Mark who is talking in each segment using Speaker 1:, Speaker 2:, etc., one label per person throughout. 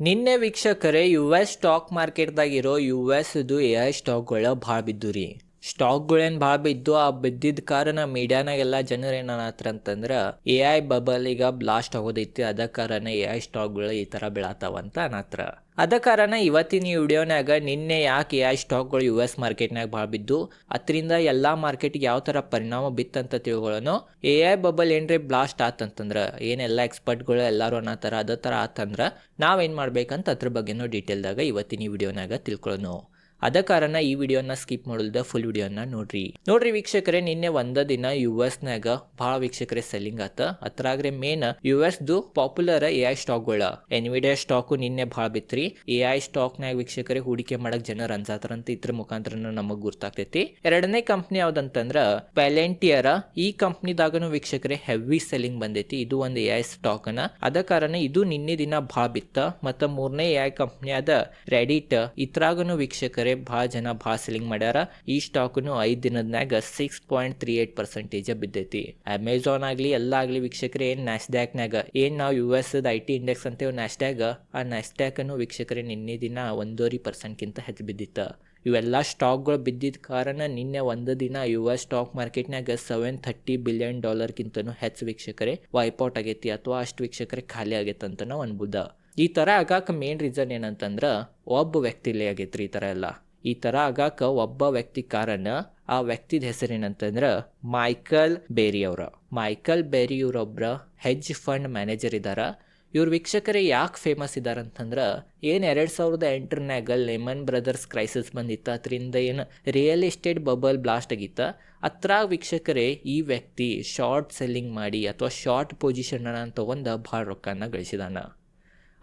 Speaker 1: ನಿನ್ನೆ ವೀಕ್ಷಕರೇ U S stock ಮಾರ್ಕೆಟ್ದಾಗಿರೋ ಯು ಎಸ್ದು ಎ ಐ ಸ್ಟಾಕ್ಗಳ ಭಾಳ ಬಿದ್ದು ರೀ ಸ್ಟಾಕ್ಗಳೇನು ಭಾಳ ಬಿದ್ದು ಆ ಬಿದ್ದಿದ್ದ ಕಾರಣ ಮೀಡಿಯಾನಾಗೆಲ್ಲ ಜನರು ಏನನ್ನತ್ರ ಅಂತಂದ್ರೆ ಎ ಐ ಬಬಲ್ ಈಗ ಬ್ಲಾಸ್ಟ್ ಆಗೋದೈತಿ. ಅದ ಕಾರಣ ಎ ಐ ಸ್ಟಾಕ್ಗಳು ಈ ಥರ ಬೀಳತ್ತಾವ ಅಂತ ಅನ್ನತ್ರ ಅದ ಕಾರಣ ಇವತ್ತಿನ ಈ ವಿಡಿಯೋನಾಗ ನಿನ್ನೆ ಯಾಕೆ ಎ ಐ ಸ್ಟಾಕ್ಗಳು ಯು ಎಸ್ ಮಾರ್ಕೆಟ್ನಾಗ ಭಾಳ ಬಿದ್ದು ಅದರಿಂದ ಎಲ್ಲ ಮಾರ್ಕೆಟ್ಗೆ ಯಾವ ಥರ ಪರಿಣಾಮ ಬಿತ್ತಂತ ತಿಳ್ಕೊಳ್ಳೋನು ಎ ಐ ಬಬಲ್ ಏನ್ರಿ ಬ್ಲಾಸ್ಟ್ ಆತಂತಂದ್ರೆ ಏನೆಲ್ಲ ಎಕ್ಸ್ಪರ್ಟ್ಗಳು ಎಲ್ಲರೂ ಅನ್ನೋ ಥರ ಅದ ಥರ ಆತಂದ್ರೆ ನಾವೇನು ಮಾಡ್ಬೇಕಂತ ಅದ್ರ ಬಗ್ಗೆನೂ ಡೀಟೇಲ್ದಾಗ ಇವತ್ತಿನ ಈ ವಿಡಿಯೋನಾಗ ತಿಳ್ಕೊಳ್ಳೋನು ಅದ ಕಾರಣ ಈ ವಿಡಿಯೋನ ಸ್ಕಿಪ್ ಮಾಡಲ್ದ ಫುಲ್ ವಿಡಿಯೋನ ನೋಡ್ರಿ. ನೋಡ್ರಿ ವೀಕ್ಷಕರೇ, ನಿನ್ನೆ ಒಂದ ದಿನ ಯು ಎಸ್ನಾಗ ಬಹಳ ವೀಕ್ಷಕರೇ ಸೆಲ್ಲಿಂಗ್ ಆತ. ಅತ್ರಾಗ್ರೆ ಮೇನ್ ಯು ಎಸ್ದು ಪಾಪ್ಯುಲರ್ ಎ ಐ ಸ್ಟಾಕ್ಗಳ ಎನ್ವಿಡಿಯಾ ಸ್ಟಾಕ್ ನಿನ್ನೆ ಬಹಳ ಬಿತ್ರಿ. ಎ ಐ ಸ್ಟಾಕ್ನಾಗ ವೀಕ್ಷಕರೇ ಹೂಡಿಕೆ ಮಾಡಕ್ ಜನರು ಅಂತ ಇದ್ರ ಮುಖಾಂತರ ನಮಗ್ ಗುರ್ತಾಗ್ತೈತಿ. ಎರಡನೇ ಕಂಪ್ನಿ ಯಾವ್ದಂತಂದ್ರ ಪ್ಯಾಲೆಂಟಿಯರ ಈ ಕಂಪ್ನಿದಾಗನು ವೀಕ್ಷಕರೇ ಹೆವಿ ಸೆಲ್ಲಿಂಗ್ ಬಂದೈತಿ. ಇದು ಒಂದು ಎ ಐ ಸ್ಟಾಕ್ ಅನ್ನ ಅದ ಕಾರಣ ಇದು ನಿನ್ನೆ ದಿನ ಬಹಳ ಬಿತ್ತ. ಮತ್ತ ಮೂರನೇ ಎ ಐ ಕಂಪ್ನಿ ಆದ ರೆಡಿಟ್ ಇತ್ರಾಗನು ವೀಕ್ಷಕರೇ ಭಾಳ ಜನ ಭಾಳ ಸೆಲ್ಲಿಂಗ್ ಮಾಡ್ಯಾರ. ಈ ಸ್ಟಾಕ್ನು ಐದ್ ದಿನದನ್ಯಾಗ six point three eight percentage ಬಿದ್ದೈತಿ. Amazon ಆಗಲಿ, ಎಲ್ಲ ಆಗಲಿ ವೀಕ್ಷಕರೇ ಏನ್ ನ್ಯಾಸ್ಡ್ಯಾಕ್ನಾಗ ಏನ್ ನಾವು U S I T index ಅಂತೇವೆ Nasdaq ಆ ನ್ಯಾಸ್ಡ್ಯಾಕನ್ನು ವೀಕ್ಷಕರೇ ನಿನ್ನೆ ದಿನ ಒಂದೂವರೆ ಪರ್ಸೆಂಟ್ಗಿಂತ ಹೆಚ್ಚು ಬಿದ್ದಿತ್ತ. ಇವೆಲ್ಲ ಸ್ಟಾಕ್ಗಳು ಬಿದ್ದಿದ್ದ ಕಾರಣ ನಿನ್ನೆ ಒಂದು ದಿನ ಯು ಎಸ್ ಸ್ಟಾಕ್ ಮಾರ್ಕೆಟ್ನಾಗ ಸೆವೆನ್ ಥರ್ಟಿ ಬಿಲಿಯನ್ ಡಾಲರ್ಗಿಂತನೂ ಹೆಚ್ಚು ವೀಕ್ಷಕರೇ ವೈಪೌಟ್ ಆಗೈತಿ ಅಥವಾ ಅಷ್ಟು ವೀಕ್ಷಕರೇ ಖಾಲಿ ಆಗೈತೆ ಅಂತ ನಾವು ಅನ್ಬೋದ. ಈ ಥರ ಆಗಾಕ ಮೇನ್ ರೀಸನ್ ಏನಂತಂದ್ರೆ ಒಬ್ಬ ವ್ಯಕ್ತಿಲೇ ಆಗೈತ್ರಿ ಈ ಥರ ಎಲ್ಲ. ಈ ಥರ ಆಗಾಕ ಒಬ್ಬ ವ್ಯಕ್ತಿ ಕಾರಣ ಆ ವ್ಯಕ್ತಿದ ಹೆಸರೇನಂತಂದ್ರೆ ಮೈಕಲ್ ಬೇರಿ ಅವರ. ಮೈಕಲ್ ಬೇರಿ ಇವರೊಬ್ಬರ ಹೆಜ್ ಫಂಡ್ ಮ್ಯಾನೇಜರ್ ಇದ್ದಾರೆ ಇವ್ರ ವೀಕ್ಷಕರೇ ಯಾಕೆ ಫೇಮಸ್ ಇದ್ದಾರೆ ಅಂತಂದ್ರೆ ಏನು ಎರಡು ಸಾವಿರದ ಎಂಟರನ್ಯಾಗ ಲೆಮನ್ ಬ್ರದರ್ಸ್ ಕ್ರೈಸಿಸ್ ಬಂದಿತ್ತು, ಅದರಿಂದ ಏನು ರಿಯಲ್ ಎಸ್ಟೇಟ್ ಬಬಲ್ ಬ್ಲಾಸ್ಟ್ ಆಗಿತ್ತು, ಅತ್ರ ವೀಕ್ಷಕರೇ ಈ ವ್ಯಕ್ತಿ ಶಾರ್ಟ್ ಸೆಲ್ಲಿಂಗ್ ಮಾಡಿ ಅಥವಾ ಶಾರ್ಟ್ ಪೊಸಿಷನನ್ನು ತೊಗೊಂಡು ಭಾಳ ರೊಕ್ಕನ ಗಳಿಸಿದಾನ.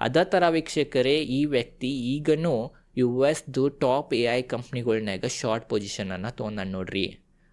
Speaker 1: ಅದೇ ಥರ ವೀಕ್ಷಕರೇ, ಈ ವ್ಯಕ್ತಿ ಈಗನೂ ಯು ಎಸ್ದು ಟಾಪ್ ಎ ಐ ಕಂಪ್ನಿಗಳ್ನಾಗ ಶಾರ್ಟ್ ಪೊಸಿಷನನ್ನು ತೊಗೊಂಡಾನ ನೋಡ್ರಿ.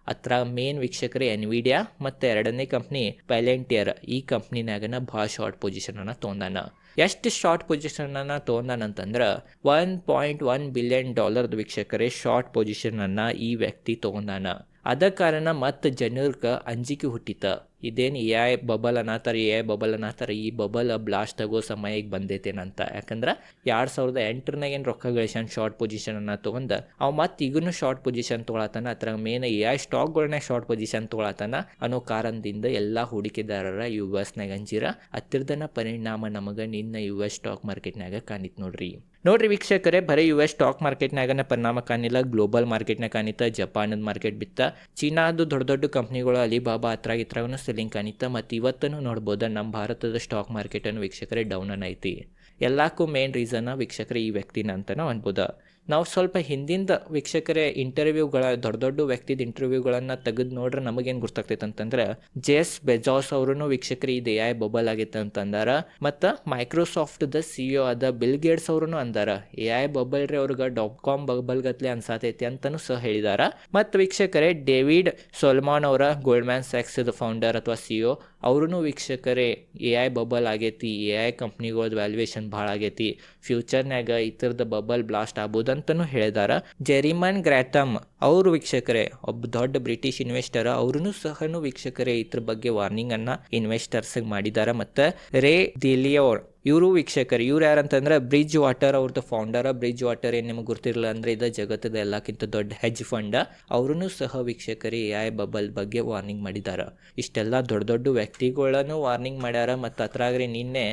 Speaker 1: ಹತ್ರ ಮೇನ್ ವೀಕ್ಷಕರೇ ಎನ್ವಿಡಿಯಾ ಮತ್ತು ಎರಡನೇ ಕಂಪ್ನಿ ಪೈಲೆಂಟಿಯರ್. ಈ ಕಂಪ್ನಿನಾಗನ ಭಾಳ ಶಾರ್ಟ್ ಪೊಸಿಷನನ್ನು ತೊಗೊಂಡಾನ. ಎಷ್ಟು ಶಾರ್ಟ್ ಪೊಸಿಷನನ್ನು ತೊಗೊಂಡಾನಂತಂದ್ರೆ ಒನ್ ಪಾಯಿಂಟ್ ಒನ್ ಬಿಲಿಯನ್ ಡಾಲರ್ದು ವೀಕ್ಷಕರೇ ಶಾರ್ಟ್ ಪೊಸಿಷನನ್ನು ಈ ವ್ಯಕ್ತಿ ತೊಗೊಂಡಾನ. ಅದ ಕಾರಣ ಮತ್ತು ಜನರ್ಗೆ ಅಂಜಿಕೆ ಹುಟ್ಟಿತ. ಇದೇನು ಎ ಐ ಬಬಲ್ ಅನ್ನತ್ತಾರ ಎ ಐ ಬಬಲ್ ಅನ್ನತ್ತಾರ ಈ ಬಬಲ್ ಬ್ಲಾಸ್ಟ್ ಆಗೋ ಸಮಯಕ್ಕೆ ಬಂದೈತೇನಂತ. ಯಾಕಂದ್ರೆ ಎರಡು ಸಾವಿರದ ಎಂಟರನಾಗ ಏನು ರೊಕ್ಕ ಗಳಿಸ್ಯಾನ ಶಾರ್ಟ್ ಪೊಸಿಷನನ್ನು ತೊಗೊಂಡು, ಅವು ಮತ್ತೆ ಈಗೂ ಶಾರ್ಟ್ ಪೊಸಿಷನ್ ತೊಗೊಳತಾನ. ಅದ್ರ ಮೇನ್ ಎ ಐ ಸ್ಟಾಕ್ಗಳನ್ನ ಶಾರ್ಟ್ ಪೊಸಿಷನ್ ತೊಗೊಳತಾನ ಅನ್ನೋ ಕಾರಣದಿಂದ ಎಲ್ಲ ಹೂಡಿಕೆದಾರರ ಯು ಎಸ್ನಾಗ ಅಂಜಿರ. ಹತ್ತಿರದನ ಪರಿಣಾಮ ನಮಗೆ ನಿನ್ನ ಯು ಎಸ್ ಸ್ಟಾಕ್ ಮಾರ್ಕೆಟ್ನಾಗ ಕಾಣಿತ್ ನೋಡ್ರಿ. ನೋಡ್ರಿ ವೀಕ್ಷಕರೇ, ಬರೀ ಯು ಎಸ್ ಸ್ಟಾಕ್ ಮಾರ್ಕೆಟ್ನಾಗನ ಪರಿಣಾಮ ಕಾಣಿಲ್ಲ ಗ್ಲೋಬಲ್ ಮಾರ್ಕೆಟ್ನಾಗ ಕಾಣಿತ ಜಪಾನದ ಮಾರ್ಕೆಟ್ ಬಿತ್ತ. ಚೀನಾದು ದೊಡ್ಡ ದೊಡ್ಡ ಕಂಪ್ನಿಗಳು ಅಲಿಬಾಬಾ ಹತ್ರ ಇತ್ರಾಗನು ಸೆಲ್ಲಿಂಗ್ ಕಾಣಿತ ಮತ್ತು ಇವತ್ತೂ ನೋಡ್ಬೋದು ನಮ್ಮ ಭಾರತದ ಸ್ಟಾಕ್ ಮಾರ್ಕೆಟನ್ನು ವೀಕ್ಷಕರೇ ಡೌನ್ ಅನ್ನೈತಿ. ಎಲ್ಲಕ್ಕೂ ಮೇನ್ ರೀಸನ್ ವೀಕ್ಷಕರೇ ಈ ವ್ಯಕ್ತಿನ ಅಂತಾನೆ ಅನ್ಬೋದು. ನಾವು ಸ್ವಲ್ಪ ಹಿಂದಿಂದ ವೀಕ್ಷಕರೇ ಇಂಟರ್ವ್ಯೂಗಳ ದೊಡ್ಡ ದೊಡ್ಡ ವ್ಯಕ್ತಿದ ಇಂಟರ್ವ್ಯೂಗಳನ್ನು ತೆಗೆದು ನೋಡ್ರೆ ನಮಗೇನು ಗೊತ್ತಾಗ್ತೈತೆ ಅಂತಂದ್ರೆ, ಜೆಸ್ ಬೆಜಾಸ್ ಅವರು ವೀಕ್ಷಕರು ಇದು ಎ ಐ ಬಬಲ್ ಆಗಿತ್ತು ಅಂತಂದಾರ, ಮತ್ತು ಮೈಕ್ರೋಸಾಫ್ಟ್ದ ಸಿ ಇ ಆದ ಬಿಲ್ ಗೇಟ್ಸ್ ಅವರು ಅಂದಾರ. ಎ ಐ ಬಬಲ್ ರೀ ಅವ್ರಿಗೆ ಡಾಟ್ ಕಾಮ್ ಬಬಲ್ ಗತ್ಲೆ ಅನ್ಸಾತೈತಿ ಅಂತಲೂ ಸಹ ಹೇಳಿದಾರ. ಮತ್ತು ವೀಕ್ಷಕರೇ ಡೇವಿಡ್ ಸೊಲ್ಮಾನ್ ಅವರ, ಗೋಲ್ಡ್ಮ್ಯಾನ್ ದ ಫೌಂಡರ್ ಅಥವಾ ಸಿ ಇ ಅವ್ರೂ ವೀಕ್ಷಕರೇ, ಎ ಐ ಬಬಲ್ ಆಗೈತಿ, ಎ ಐ ಕಂಪ್ನಿಗಳದ್ದು ವ್ಯಾಲ್ಯೂಯೇಷನ್ ಭಾಳ ಆಗೈತಿ. ಫ್ಯೂಚರ್ನಾಗ ಈ ಥರದ ಬಬಲ್ ಬ್ಲಾಸ್ಟ್ ಆಗ್ಬೋದಂತನೂ ಹೇಳಿದಾರ. ಜೆರಿಮನ್ ಗ್ರ್ಯಾಟಮ್ ಅವರು ವೀಕ್ಷಕರೇ, ಒಬ್ಬ ದೊಡ್ಡ ಬ್ರಿಟಿಷ್ ಇನ್ವೆಸ್ಟರ್ ಅವ್ರೂ ಸಹ ವೀಕ್ಷಕರೇ ಇದ್ರ ಬಗ್ಗೆ ವಾರ್ನಿಂಗ್ ಇನ್ವೆಸ್ಟರ್ಸ್ಗೆ ಇನ್ವೆಸ್ಟರ್ಸ್ ಮಾಡಿದಾರ. ಮತ್ತು ರೇ ದಿಲಿಯೋರ್ ಇವರು ವೀಕ್ಷಕರು, ಇವ್ರು ಯಾರಂತಂದ್ರೆ ಬ್ರಿಡ್ಜ್ ವಾಟರ್ ಅವ್ರದ್ದು ಫೌಂಡರ್ ಬ್ರಿಡ್ಜ್ ವಾಟರ್ ಏನು ನಿಮಗೆ ಗೊತ್ತಿರಲಿಲ್ಲ ಅಂದರೆ ಇದು ಜಗತ್ತದ ಎಲ್ಲಕ್ಕಿಂತ ದೊಡ್ಡ ಹೆಜ್ ಫಂಡ್ ಅವರೂ ಸಹ ವೀಕ್ಷಕರಿ ಎ ಐ ಬಬಲ್ ಬಗ್ಗೆ ವಾರ್ನಿಂಗ್ ಮಾಡಿದ್ದಾರೆ ಇಷ್ಟೆಲ್ಲ ದೊಡ್ಡ ದೊಡ್ಡ ವ್ಯಕ್ತಿಗಳನ್ನು ವಾರ್ನಿಂಗ್ ಮಾಡ್ಯಾರ. ಮತ್ತು ಅದ್ರಾಗ್ರಿ ನಿನ್ನೆ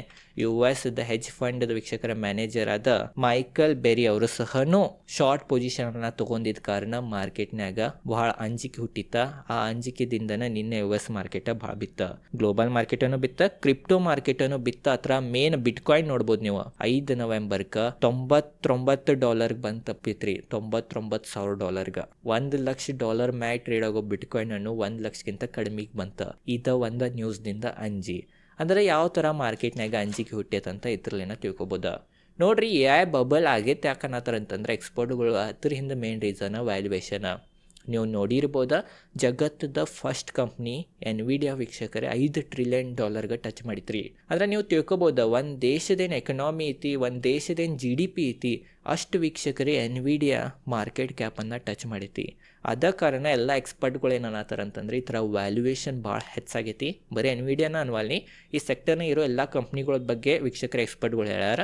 Speaker 1: ಯು ಎಸ್ ದ ಹೆಜ್ ಫಂಡ್ ವೀಕ್ಷಕರ ಮ್ಯಾನೇಜರ್ ಆದ ಮೈಕಲ್ ಬೆರಿ ಅವರು ಸಹನು ಶಾರ್ಟ್ ಪೊಸಿಷನ್ ತಗೊಂಡಿದ್ದ ಕಾರಣ ಮಾರ್ಕೆಟ್ನಾಗ ಬಹಳ ಅಂಜಿಕೆ ಹುಟ್ಟಿತ್ತ. ಆ ಅಂಜಿಕೆದಿಂದನ ನಿನ್ನೆ ಯು ಎಸ್ ಮಾರ್ಕೆಟ್ ಭಾಳ ಬಿತ್ತ. ಗ್ಲೋಬಲ್ ಮಾರ್ಕೆಟನ್ನು ಬಿತ್ತ ಕ್ರಿಪ್ಟೋ ಮಾರ್ಕೆಟನ್ನು ಬಿತ್ತ. ಅತ್ರ ಮೇನ್ ಬಿಟ್ಕಾಯಿನ್ ನೋಡ್ಬೋದು ನೀವು. ಐದು ನವೆಂಬರ್ಕ ತೊಂಬತ್ತೊಂಬತ್ತು ಡಾಲರ್ ಬಂದ್ ತಪ್ಪಿತ್ರಿ. ತೊಂಬತ್ತೊಂಬತ್ತು ಸಾವಿರ ಡಾಲರ್ಗ. ಒಂದು ಲಕ್ಷ ಡಾಲರ್ ಮ್ಯಾಟ್ ಟ್ರೇಡ್ ಆಗೋ ಬಿಟ್ಕಾಯಿನ್ ಅನ್ನು ಒಂದು ಲಕ್ಷಕ್ಕಿಂತ ಕಡಿಮೆಗೆ ಬಂತ. ಇದ ಒಂದು ನ್ಯೂಸ್ನಿಂದ ಅಂಜಿ. ಅಂದ್ರೆ ಯಾವ ಥರ ಮಾರ್ಕೆಟ್ನಾಗ ಅಂಜಿಕೆ ಅಂತ ಇದ್ರಲ್ಲೇನ ತಿಳ್ಕೊಬೋದ. ನೋಡ್ರಿ ಎ ಐ ಬಬಲ್ ಆಗೈತೆ ಯಾಕನ್ನತ್ತಾರ ಅಂತಂದ್ರೆ ಎಕ್ಸ್ಪೋರ್ಟ್ಗಳು ಅದ್ರ ಹಿಂದೆ ಮೇನ್ ರೀಸನ್ ವ್ಯಾಲ್ಯೂಯೇಷನ್ ನೀವು ನೋಡಿರ್ಬೋದು ಜಗತ್ತದ ಫಸ್ಟ್ ಕಂಪ್ನಿ ಎನ್ವಿಡಿಯಾ ವೀಕ್ಷಕರೇ ಐದು ಟ್ರಿಲಿಯನ್ ಡಾಲರ್ಗೆ ಟಚ್ ಮಾಡಿತ್ರಿ. ಅಂದ್ರೆ ನೀವು ತಿಳ್ಕೊಬೋದು, ಒಂದು ದೇಶದೇನು ಎಕನಾಮಿ ಐತಿ, ಒಂದು ದೇಶದೇನು ಜಿ ಡಿ ಪಿ ಐತಿ, ಅಷ್ಟು ವೀಕ್ಷಕರೇ ಎನ್ವಿಡಿಯಾ ಮಾರ್ಕೆಟ್ ಕ್ಯಾಪನ್ನು ಟಚ್ ಮಾಡೈತಿ ಅದ ಕಾರಣ ಎಲ್ಲ ಎಕ್ಸ್ಪರ್ಟ್ಗಳು ಏನು ಅನ್ನತ್ತಾರ ಅಂತಂದ್ರೆ ಈ ಥರ ವ್ಯಾಲ್ಯೂಯೇಷನ್ ಭಾಳ ಹೆಚ್ಚಾಗೈತಿ. ಬರೀ ಎನ್ವಿಡಿಯಾನ ಅನ್ವಾಲ್ನಿ ಈ ಸೆಕ್ಟರ್ನ ಇರೋ ಎಲ್ಲ ಕಂಪ್ನಿಗಳ ಬಗ್ಗೆ ವೀಕ್ಷಕರ ಎಕ್ಸ್ಪರ್ಟ್ಗಳು ಹೇಳ್ಯಾರ.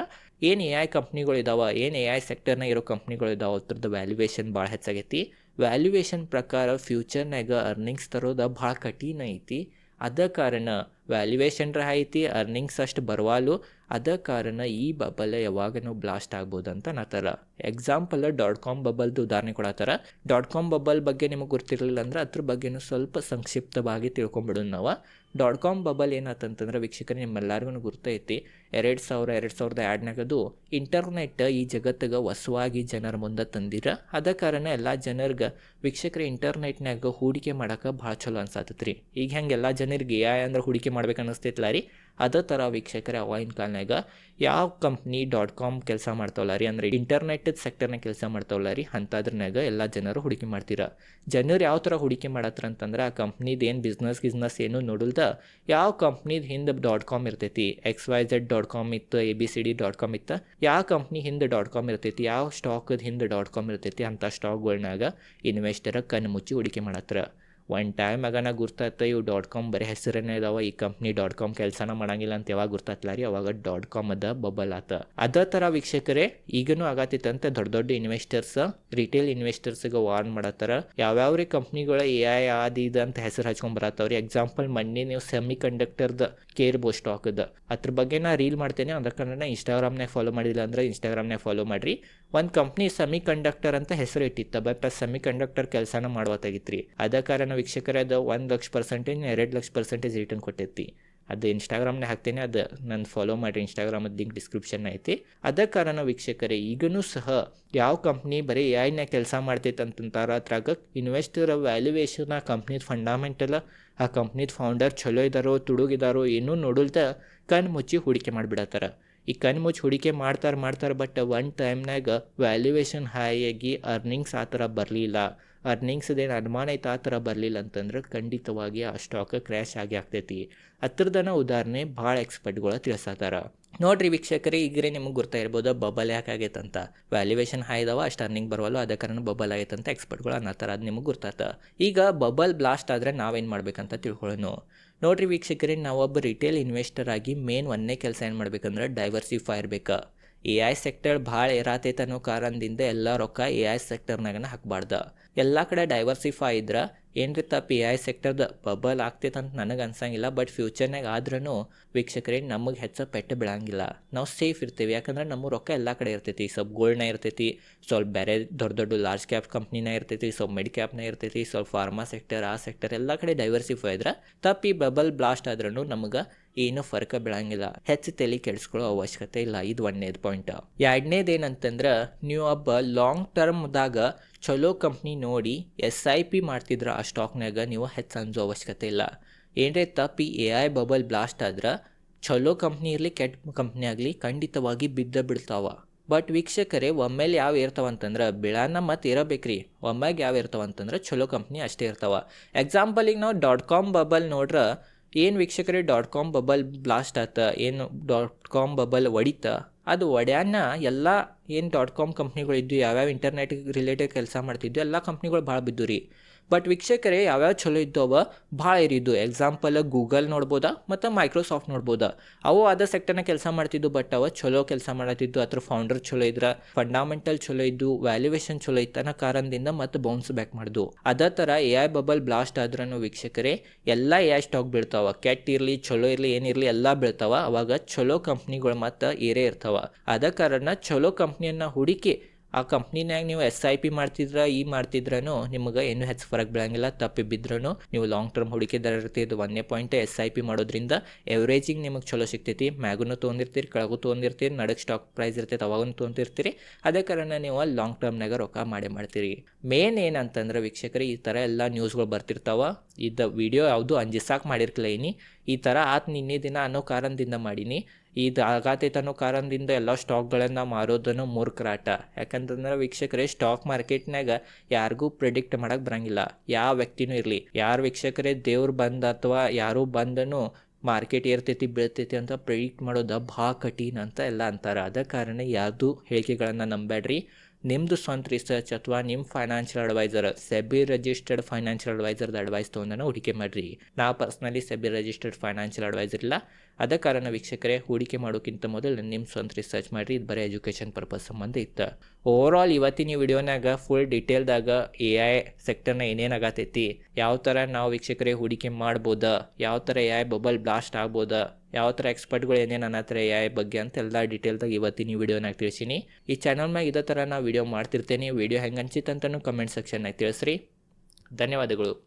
Speaker 1: ಏನು ಎ ಐ ಕಂಪ್ನಿಗಳು ಇದಾವೆ, ಏನು ಎ ಐ ಸೆಕ್ಟರ್ನ ಇರೋ ಕಂಪ್ನಿಗಳು ಇದಾವೆ, ಅದ್ರದ್ದು ವ್ಯಾಲ್ಯೂಯೇಷನ್ ಭಾಳ ಹೆಚ್ಚಾಗೈತಿ. ವ್ಯಾಲ್ಯೂಯೇಷನ್ ಪ್ರಕಾರ ಫ್ಯೂಚರ್ನಾಗ ಅರ್ನಿಂಗ್ಸ್ ತರೋದು ಭಾಳ ಕಠಿಣ ಐತಿ. ಅದ ಕಾರಣ ವ್ಯಾಲ್ಯೂಯೇಷನ್ರ ಐತಿ ಅರ್ನಿಂಗ್ಸ್ ಅಷ್ಟು ಬರವಾಲು. ಅದ ಕಾರಣ ಈ ಬಬಲ್ ಯಾವಾಗನೂ ಬ್ಲಾಸ್ಟ್ ಆಗ್ಬೋದು ಅಂತ ಅನ್ನತ್ತಾರ ಎಕ್ಸಾಂಪಲ್ ಡಾಟ್ ಕಾಮ್ ಬಬಲ್ದು ಉದಾಹರಣೆ ಕೊಡತ್ತಾರ ಡಾಟ್ ಕಾಮ್ ಬಬಲ್ ಬಗ್ಗೆ ನಿಮಗೆ ಗೊತ್ತಿರಲಿಲ್ಲ ಅಂದ್ರೆ ಅದ್ರ ಬಗ್ಗೆನೂ ಸ್ವಲ್ಪ ಸಂಕ್ಷಿಪ್ತವಾಗಿ ತಿಳ್ಕೊಂಬಿಡೋಣ ನಾವು. ಡಾಟ್ ಕಾಮ್ ಬಬಲ್ ಏನಾತಂತಂದ್ರೆ ವೀಕ್ಷಕರು ನಿಮ್ಮೆಲ್ಲರಿಗೂ ಗುರ್ತೈತಿ. ಎರಡು ಸಾವಿರ, ಎರಡು ಸಾವಿರದ ಎರಡನಾಗದು ಇಂಟರ್ನೆಟ್ ಈ ಜಗತ್ತಿಗೆ ಹೊಸವಾಗಿ ಜನರ ಮುಂದೆ ತಂದಿರ. ಅದ ಕಾರಣ ಎಲ್ಲ ಜನರಿಗೆ, ವೀಕ್ಷಕರ ಇಂಟರ್ನೆಟ್ನಾಗ ಹೂಡಿಕೆ ಮಾಡೋಕೆ ಭಾಳ ಚಲೋ ಅನ್ಸಾತತ್ರಿ. ಈಗ ಹೆಂಗೆ ಎಲ್ಲ ಜನರಿಗೆ ಎ ಐ ಅಂದ್ರೆ ಹೂಡಿಕೆ ಮಾಡ್ಬೇಕು ಅನ್ನಿಸ್ತೈತಲ್ಲ ರೀ? ಅದೇ ಥರ ವೀಕ್ಷಕರ ಅವಾಗಿನ ಕಾಲನಾಗ ಯಾವ ಕಂಪ್ನಿ ಡಾಟ್ ಕಾಮ್ ಕೆಲಸ ಮಾಡ್ತಾವಲ್ಲ ರೀ? ಅಂದರೆ ಇಂಟರ್ನೆಟ್ ಸೆಕ್ಟರ್ನಾಗ ಕೆಲಸ ಮಾಡ್ತಾವಲ್ಲ ರೀ? ಅಂಥದ್ರನಾಗ ಎಲ್ಲ ಜನರು ಹೂಡಿಕೆ ಮಾಡ್ತೀರ. ಜನರು ಯಾವ ಥರ ಹೂಡಿಕೆ ಮಾಡತ್ರ ಅಂತಂದ್ರೆ ಆ ಕಂಪ್ನಿದು ಏನು ಬಿಸ್ನೆಸ್ ಗಿಸ್ನೆಸ್ ಏನು ನೋಡಲ್ದ, ಯಾವ ಕಂಪ್ನಿದ ಹಿಂದೆ ಡಾಟ್ ಕಾಮ್ ಇರ್ತೈತಿ X Y Z dot com ಇತ್ತು A B C D dot com ಇತ್ತು. ಯಾವ ಕಂಪ್ನಿ ಹಿಂದೆ ಡಾಟ್ ಕಾಮ್ ಇರ್ತೈತಿ, ಯಾವ ಸ್ಟಾಕದ ಹಿಂದೆ ಡಾಟ್ ಕಾಮ್ ಇರ್ತೈತಿ ಅಂಥ ಸ್ಟಾಕ್ಗಳ್ನಾಗ ಇನ್ವೆಸ್ಟರ್ ಕಣ್ಣು ಮುಚ್ಚಿ ಹೂಡಿಕೆ ಮಾಡತ್ರ. ಒನ್ ಟೈಮ್ ಆಗ ನಾ ಗುರ್ತಾತ ಇವು ಡಾಟ್ ಕಾಮ್ ಬರೀ ಹೆಸರೇನೇ ಇದಾವ, ಈ ಕಂಪ್ನಿ ಡಾಟ್ ಕಾಮ್ ಕೆಲಸನ ಮಾಡಂಗಿಲ್ಲ ಅಂತ ಯಾವಾಗ ಗುರ್ತಾತ್ಲ ರೀ ಅವಾಗ ಡಾಟ್ ಕಾಮ್ ಅದ ಬಬಲ್ ಆತ. ಅದೇ ಥರ ವೀಕ್ಷಕರೇ, ಈಗನೂ ಆಗತ್ತಿತ್ತಂತ ದೊಡ್ಡ ದೊಡ್ಡ ಇನ್ವೆಸ್ಟರ್ಸ್ ರಿಟೇಲ್ ಇನ್ವೆಸ್ಟರ್ಸ್ಗೆ ವಾರ್ನ್ ಮಾಡತ್ತಾರ. ಯಾವ್ಯಾವ ರೀ ಕಂಪ್ನಿಗಳ ಎ ಐ ಆದ ಅಂತ ಹೆಸರು ಹಚ್ಕೊಂಡ್ ಬರತ್ತವ್ರಿ? ಎಕ್ಸಾಂಪಲ್ ಮೊನ್ನೆ ನೀವು ಸೆಮಿ ಕಂಡಕ್ಟರ್ದ ಕೇರ್ಬೋ ಸ್ಟಾಕ್ದ ಅದ್ರ ಬಗ್ಗೆ ನಾ ರೀಲ್ ಮಾಡ್ತೇನೆ ಅದಕ್ಕಂದ್ರೆ ಕಾರಣ ಇನ್ಸ್ಟಾಗ್ರಾಮ್ನಾಗ ಫಾಲೋ ಮಾಡಿಲ್ಲ ಅಂದ್ರೆ ಇನ್ಸ್ಟಾಗ್ರಾಮ್ನಾಗ ಫಾಲೋ ಮಾಡ್ರಿ. ಒಂದು ಕಂಪ್ನಿ ಸೆಮಿ ಕಂಡಕ್ಟರ್ ಅಂತ ಹೆಸರು ಇಟ್ಟಿತ್ತ ಬಟ್ ಸೆಮಿ ಕಂಡಕ್ಟರ್ ಕೆಲಸನ ಮಾಡುವತ್ತಾಗಿತ್ರಿ. ಅದ ಕಾರಣ ವೀಕ್ಷಕರೇ, ಅದು ಒಂದು ಲಕ್ಷ ಪರ್ಸೆಂಟೇಜ್ ಎರಡು ಲಕ್ಷ ಪರ್ಸೆಂಟೇಜ್ ರಿಟರ್ನ್ ಕೊಟ್ಟೈತಿ. ಅದು ಇನ್ಸ್ಟಾಗ್ರಾಮ್ನೇ ಹಾಕ್ತೇನೆ, ಅದು ನನ್ನ ಫಾಲೋ ಮಾಡಿರಿ ಇನ್ಸ್ಟಾಗ್ರಾಮದ ಲಿಂಕ್ ಡಿಸ್ಕ್ರಿಪ್ಷನ್ ಐತಿ. ಅದ ಕಾರಣ ವೀಕ್ಷಕರೇ, ಈಗನೂ ಸಹ ಯಾವ ಕಂಪ್ನಿ ಬರೀ ಎ ಐನ ಕೆಲಸ ಮಾಡ್ತೈತೆ ಅಂತಂತಾರ ಅದ್ರಾಗ ಇನ್ವೆಸ್ಟರ್ ವ್ಯಾಲ್ಯೂಯೇಷನ್ ಆ ಕಂಪ್ನಿದ ಫಂಡಾಮೆಂಟಲ್ ಆ ಕಂಪ್ನಿದ ಫೌಂಡರ್ ಚಲೋ ಇದ್ದಾರೋ ತುಡುಗಿದಾರೋ, ಏನೂ ನೋಡಲ್ದ ಕಣ್ಣು ಮುಚ್ಚಿ ಹೂಡಿಕೆ ಮಾಡಿಬಿಡತ್ತಾರ. ಈ ಕಣ್ಣು ಮುಚ್ಚಿ ಹೂಡಿಕೆ ಮಾಡ್ತಾರೆ ಮಾಡ್ತಾರೆ ಬಟ್ ಒನ್ ಟೈಮ್ನಾಗ ವ್ಯಾಲ್ಯೂಯೇಷನ್ ಹೈ ಆಗಿ ಅರ್ನಿಂಗ್ಸ್ ಆ ಥರ ಬರಲಿಲ್ಲ. ಅರ್ನಿಂಗ್ಸ್ದೇನು ಅನುಮಾನ ಐತೆ ಆ ಥರ ಬರಲಿಲ್ಲ ಅಂತಂದ್ರೆ ಖಂಡಿತವಾಗಿ ಆ ಸ್ಟಾಕ್ ಕ್ರ್ಯಾಶ್ ಆಗಿ ಆಗ್ತೈತಿ. ಹತ್ರದನ ಉದಾಹರಣೆ ಭಾಳ ಎಕ್ಸ್ಪರ್ಟ್ಗಳು ತಿಳಿಸತ್ತಾರ ನೋಡ್ರಿ ವೀಕ್ಷಕರೇ, ಈಗರೇ ನಿಮಗೆ ಗೊತ್ತಾ ಇರ್ಬೋದು ಬಬಲ್ ಯಾಕೆ ಆಗೈತೆ ಅಂತ. ವ್ಯಾಲ್ಯೂಯೇಷನ್ ಹೈ ಇದಾವ, ಅಷ್ಟು ಅರ್ನಿಂಗ್ ಬರವಲ್ಲ ಅದ ಕಾರಣ ಬಬಲ್ ಆಗೈತೆ ಅಂತ ಎಕ್ಸ್ಪರ್ಟ್ಗಳು ಅನ್ನತ್ತಾರ ಅದು ನಿಮಗೆ ಗೊತ್ತಾತ ಈಗ ಬಬಲ್ ಬ್ಲಾಸ್ಟ್ ಆದರೆ ನಾವೇನು ಮಾಡ್ಬೇಕಂತ ತಿಳ್ಕೊಳ್ಳೋಣ. ನೋಡ್ರಿ ವೀಕ್ಷಕರೇ, ನಾವೊಬ್ಬ ರಿಟೇಲ್ ಇನ್ವೆಸ್ಟರ್ ಆಗಿ ಮೇನ್ ಒಂದೇ ಕೆಲಸ ಏನು ಮಾಡ್ಬೇಕಂದ್ರೆ ಡೈವರ್ಸಿಫೈ ಇರ್ಬೇಕು. ಎ ಐ ಸೆಕ್ಟರ್ ಭಾಳ ಏರಾತೈತೆ ಅನ್ನೋ ಕಾರಣದಿಂದ ಎಲ್ಲ ರೊಕ್ಕ ಎ ಐ ಸೆಕ್ಟರ್ನಾಗನ ಹಾಕ್ಬಾರ್ದು. ಎಲ್ಲ ಕಡೆ ಡೈವರ್ಸಿಫೈ ಇದ್ರೆ ಏನ್ರಿ ತಪ್ಪು ಎ ಐ ಸೆಕ್ಟರ್ದ ಬಬಲ್ ಆಗ್ತೈತೆ ಅಂತ ನನಗೆ ಅನ್ಸಂಗಿಲ್ಲ ಬಟ್ ಫ್ಯೂಚರ್ನಾಗ ಆದ್ರೂ ವೀಕ್ಷಕರೇ ನಮಗೆ ಹೆಚ್ಚು ಪೆಟ್ಟು ಬೀಳಂಗಿಲ್ಲ. ನಾವು ಸೇಫ್ ಇರ್ತೀವಿ, ಯಾಕಂದ್ರೆ ನಮ್ಮ ರೊಕ್ಕ ಎಲ್ಲ ಕಡೆ ಇರ್ತೈತಿ. ಸ್ವಲ್ಪ ಗೋಲ್ಡ್ನ ಇರ್ತೈತಿ, ಸ್ವಲ್ಪ ಬೇರೆ ದೊಡ್ಡ ದೊಡ್ಡ ಲಾರ್ಜ್ ಕ್ಯಾಪ್ ಕಂಪ್ನಿನ ಇರ್ತೈತಿ, ಸ್ವಲ್ಪ ಮಿಡ್ ಕ್ಯಾಪ್ನ ಇರ್ತೈತಿ, ಸ್ವಲ್ಪ ಫಾರ್ಮಾ ಸೆಕ್ಟರ್ ಆ ಸೆಕ್ಟರ್ ಎಲ್ಲ ಕಡೆ ಡೈವರ್ಸಿಫೈ ಇದ್ರೆ ತಪ್ಪಿ ಬಬಲ್ ಬ್ಲಾಸ್ಟ್ ಆದ್ರೂ ನಮಗೆ ಏನು ಫರ್ಕ ಬೀಳಂಗಿಲ್ಲ. ಹೆಚ್ಚು ತಲೆ ಕೆಡಿಸ್ಕೊಳ್ಳೋ ಅವಶ್ಯಕತೆ ಇಲ್ಲ. ಇದು ಒಂದನೇದು ಪಾಯಿಂಟ್ ಎರಡನೇದೇನಂತಂದ್ರೆ, ನೀವು ಒಬ್ಬ ಲಾಂಗ್ ಟರ್ಮ್ದಾಗ ಚಲೋ ಕಂಪ್ನಿ ನೋಡಿ ಎಸ್ ಐ ಪಿ ಮಾಡ್ತಿದ್ರ ಆ ಸ್ಟಾಕ್ನಾಗ ನೀವು ಹೆಚ್ಚು ಅಂಜೋ ಅವಶ್ಯಕತೆ ಇಲ್ಲ. ಏನರೇ ತಪ್ಪಿ ಎ ಐ ಬಬಲ್ ಬ್ಲಾಸ್ಟ್ ಆದ್ರೆ ಚಲೋ ಕಂಪ್ನಿ ಇರಲಿ, ಕೆಟ್ಟ ಕಂಪ್ನಿ ಆಗಲಿ ಖಂಡಿತವಾಗಿ ಬಿದ್ದ ಬಿಡ್ತಾವ. ಬಟ್ ವೀಕ್ಷಕರೇ, ಒಮ್ಮೆಲೆ ಯಾವ ಇರ್ತಾವ ಅಂತಂದ್ರೆ ಬಿಳಾನ ಮತ್ತು ಇರಬೇಕ್ರಿ. ಒಮ್ಮೆಗೆ ಯಾವ ಇರ್ತಾವ ಅಂತಂದ್ರೆ ಚಲೋ ಕಂಪ್ನಿ ಅಷ್ಟೇ ಇರ್ತಾವ. ಎಕ್ಸಾಂಪಲಿಗೆ ನಾವು ಡಾಟ್ ಕಾಮ್ ಬಬಲ್ ನೋಡ್ರೆ ಏನು ವೀಕ್ಷಕರೇ ಡಾಟ್ ಕಾಮ್ ಬಬಲ್ ಬ್ಲಾಸ್ಟ್ ಆತ, ಏನು ಡಾಟ್ ಕಾಮ್ ಬಬಲ್ ಒಡಿತ, ಅದು ಒಡ್ಯಾನ ಎಲ್ಲ ಏನು ಡಾಟ್ ಕಾಮ್ ಕಂಪ್ನಿಗಳು ಇದ್ದು ಯಾವ್ಯಾವ ಇಂಟರ್ನೆಟ್ ರಿಲೇಟೆಡ್ ಕೆಲಸ ಮಾಡ್ತಿದ್ದು ಎಲ್ಲ ಕಂಪ್ನಿಗಳು ಭಾಳ ಬಿದ್ದು ರೀ. ಬಟ್ ವೀಕ್ಷಕರೇ, ಯಾವ್ಯಾವ ಚಲೋ ಇದ್ದವ? ಭಾಳ ಇರಿದ್ದು ಎಕ್ಸಾಂಪಲ್ ಗೂಗಲ್ ನೋಡ್ಬೋದಾ? ಮತ್ತು ಮೈಕ್ರೋಸಾಫ್ಟ್ ನೋಡ್ಬೋದಾ? ಅವು ಅದ ಸೆಕ್ಟರ್ನ ಕೆಲಸ ಮಾಡ್ತಿದ್ದು ಬಟ್ ಅವ ಚಲೋ ಕೆಲಸ ಮಾಡತ್ತಿದ್ದು ಅದ್ರ ಫೌಂಡರ್ ಚಲೋ ಇದ್ರ ಫಂಡಾಮೆಂಟಲ್ ಚಲೋ ಇದ್ದು ವ್ಯಾಲ್ಯೂಯೇಷನ್ ಚಲೋ ಇತ್ತನ ಕಾರಣದಿಂದ ಮತ್ತೆ ಬೌನ್ಸ್ ಬ್ಯಾಕ್ ಮಾಡ್ದು ಅದೇ ಥರ ಎ ಐ ಬಬಲ್ ಬ್ಲಾಸ್ಟ್ ಆದ್ರೂ ವೀಕ್ಷಕರೇ, ಎಲ್ಲ ಎ ಐ ಸ್ಟಾಕ್ ಬೀಳ್ತಾವ. ಕೆಟ್ಟ ಇರಲಿ, ಚಲೋ ಇರಲಿ ಏನಿರಲಿ ಎಲ್ಲ ಬೀಳ್ತಾವ. ಅವಾಗ ಚಲೋ ಕಂಪ್ನಿಗಳು ಮತ್ತು ಏರೇ ಇರ್ತಾವ. ಅದ ಕಾರಣ ಚಲೋ ಕಂಪ್ನಿಯನ್ನು ಹೂಡಿಕೆ ಆ ಕಂಪ್ನಿನಾಗ ನೀವು ಎಸ್ ಐ ಪಿ ಮಾಡ್ತಿದ್ರ, ಈ ಮಾಡ್ತಿದ್ರೂ ನಿಮಗೆ ಏನು ಹೆಚ್ಚು ಫರಕ್ ಬೀಳಂಗಿಲ್ಲ, ತಪ್ಪಿ ಬಿದ್ರೂ ನೀವು ಲಾಂಗ್ ಟರ್ಮ್ ಹೂಡಿಕೆದಾರ ಇದು ಒಂದೇ ಪಾಯಿಂಟ್ ಎಸ್ ಐ ಪಿ ಮಾಡೋದ್ರಿಂದ ಎವರೇಜಿಂಗ್ ನಿಮಗೆ ಚಲೋ ಸಿಗ್ತೈತಿ. ಮ್ಯಾಗೂ ತೊಗೊಂಡಿರ್ತೀರಿ, ಕೆಳಗೂ ತೊಗೊಂಡಿರ್ತೀರಿ ನಡಕ್ಕೆ ಸ್ಟಾಕ್ ಪ್ರೈಸ್ ಇರ್ತೈತೆ ಅವಾಗೂ ತೊಗೊಂತಿರ್ತೀರಿ ಅದೇ ಕಾರಣ ನೀವು ಲಾಂಗ್ ಟರ್ಮ್ನಾಗ ರೊಕ್ಕ ಮಾಡೇ ಮಾಡ್ತೀರಿ. ಮೇನ್ ಏನಂತಂದ್ರೆ ವೀಕ್ಷಕರು, ಈ ಥರ ಎಲ್ಲ ನ್ಯೂಸ್ಗಳು ಬರ್ತಿರ್ತಾವ. ಇದು ವಿಡಿಯೋ ಯಾವುದು ಅಂಜಿಸಾಕ್ ಮಾಡಿರ್ಕಿಲ್ಲ ಇನ್ನಿ ಈ ಥರ ಆತ ನಿನ್ನೆ ದಿನ ಅನ್ನೋ ಕಾರಣದಿಂದ ಮಾಡೀನಿ. ಆಗತೈತೆ ಅನ್ನೋ ಕಾರಣದಿಂದ ಎಲ್ಲ ಸ್ಟಾಕ್ಗಳನ್ನು ಮಾರೋದನ್ನು ಮೂರ್ಖರಾಟ. ಯಾಕಂತಂದ್ರೆ ವೀಕ್ಷಕರೇ, ಸ್ಟಾಕ್ ಮಾರ್ಕೆಟ್ನಾಗ ಯಾರಿಗೂ ಪ್ರಿಡಿಕ್ಟ್ ಮಾಡಕ್ಕೆ ಬರಂಗಿಲ್ಲ. ಯಾವ ವ್ಯಕ್ತಿನೂ ಇರಲಿ. ಯಾರು ವೀಕ್ಷಕರೇ, ದೇವ್ರು ಬಂದ ಅಥವಾ ಯಾರೂ ಬಂದನು ಮಾರ್ಕೆಟ್ ಏರ್ತೈತಿ ಬೀಳ್ತೈತಿ ಅಂತ ಪ್ರಿಡಿಕ್ಟ್ ಮಾಡೋದು ಭಾಳ ಕಠಿಣ ಅಂತ ಎಲ್ಲ ಅಂತಾರೆ. ಅದ ಕಾರಣ ಯಾವುದು ಹೇಳಿಕೆಗಳನ್ನು ನಂಬೇಡ್ರಿ ನಿಮ್ಮದು ಸ್ವಂತ ರಿಸರ್ಚ್ ಅಥವಾ ನಿಮ್ಮ financial adviser SEBI registered financial ಅಡ್ವೈಸರ್ದ advice ತೊಗೊಂಡನ ಹೂಡಿಕೆ ಮಾಡಿರಿ. ನಾ personally SEBI registered financial adviser ಇಲ್ಲ. ಅದ ಕಾರಣ ವೀಕ್ಷಕರೇ, ಹೂಡಿಕೆ ಮಾಡೋಕ್ಕಿಂತ ಮೊದಲು ನಿಮ್ಮ ಸ್ವಂತ ರಿಸರ್ಚ್ ಮಾಡಿರಿ. ಇದು ಬರೀ ಎಜುಕೇಷನ್ ಪರ್ಪಸ್ ಸಂಬಂಧ ಇತ್ತು. ಓವರಾಲ್ ಇವತ್ತಿನ ಈ ವಿಡಿಯೋನಾಗ ಫುಲ್ ಡಿಟೇಲ್ದಾಗ ಎ ಐ ಸೆಕ್ಟರ್ನ ಏನೇನು ಆಗತೈತಿ, ಯಾವ ಥರ ನಾವು ವೀಕ್ಷಕರೇ ಹೂಡಿಕೆ ಮಾಡ್ಬೋದಾ, ಯಾವ ಥರ ಎ ಐ ಬಬಲ್ ಬ್ಲಾಸ್ಟ್ ಆಗ್ಬೋದಾ ಯಾವ ಥರ ಎಕ್ಸ್ಪರ್ಟ್ಗಳು ಏನೇನು ಹತ್ರ ಎ ಐ ಬಗ್ಗೆ ಅಂತ ಎಲ್ಲ ಡೀಟೇಲ್ದಾಗ ಇವತ್ತಿನ ವಿಡಿಯೋನಾಗ ತಿಳಿಸೀನಿ ಈ ಚಾನಲ್ ಮ್ಯಾಗ ಇದೇ ಥರ ನಾ ವಿಡಿಯೋ ಮಾಡ್ತಿರ್ತೇನೆ. ವಿಡಿಯೋ ಹೆಂಗೆ ಅನ್ಸಿತ್ತು ಅಂತಲೂ ಕಮೆಂಟ್ ಸೆಕ್ಷನ್ನಾಗ ತಿಳಿಸ್ರಿ. ಧನ್ಯವಾದಗಳು.